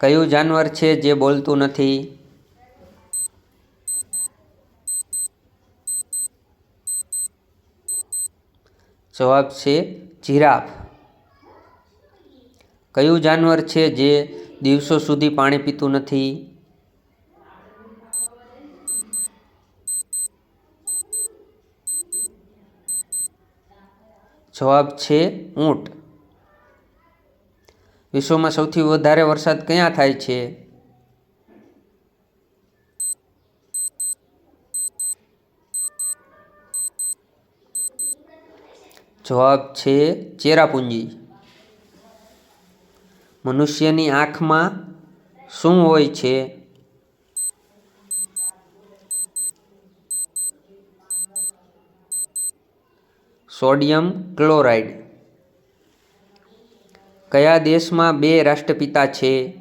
કયું જાનવર છે જે બોલતું નથી? જવાબ છે જીરાફ. કયું જાનવર છે જે દિવસો સુધી પાણી પીતું નથી? જવાબ છે ઊંટ. વિશ્વમાં સૌથી વધારે વરસાદ ક્યાં થાય છે? જવાબ છે ચેરાપુંજી. મનુષ્યની આંખમાં શું હોય છે? Sodium chloride. કયા દેશમાં બે રાષ્ટ્રપિતા છે?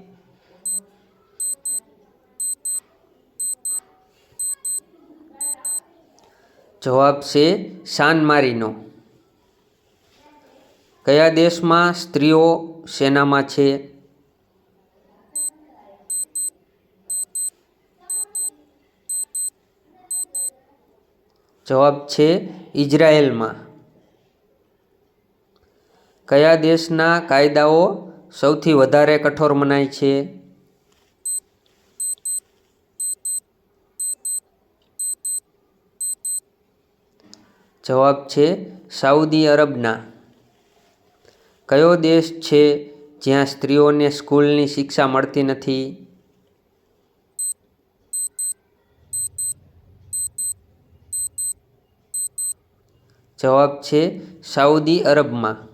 જવાબ છે સાન મારીનો. કયા દેશમાં સ્ત્રીઓ સેનામાં છે? જવાબ છે ઇઝરાયેલમાં. કયા દેશના કાયદાઓ સૌથી વધારે કઠોર મનાય છે? જવાબ છે સાઉદી અરબના. કયો દેશ છે જ્યાં સ્ત્રીઓને સ્કૂલની શિક્ષા મળતી નથી? જવાબ છે સાઉદી અરબમાં.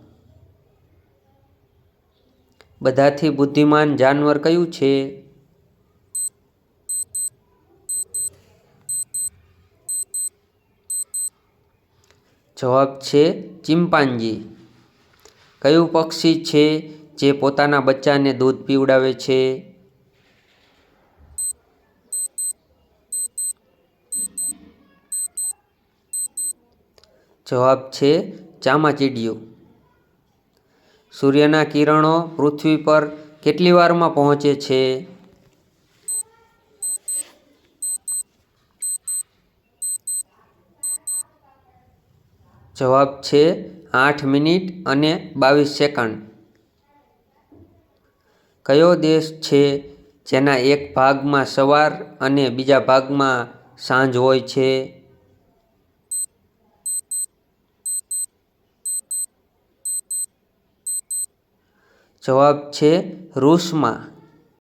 બધાથી બુદ્ધિમાન જાનવર કયું છે? જવાબ છે ચિમ્પાન્જી કયું પક્ષી છે જે પોતાના બચ્ચાને દૂધ પીવડાવે છે? જવાબ છે ચામાચીડિયું. સૂર્યના કિરણો પૃથ્વી પર કેટલી વારમાં પહોંચે છે? જવાબ છે આઠ મિનિટ અને બાવીસ સેકન્ડ. કયો દેશ છે જેના એક ભાગમાં સવાર અને બીજા ભાગમાં સાંજ હોય છે? જવાબ છે રૂસમાં.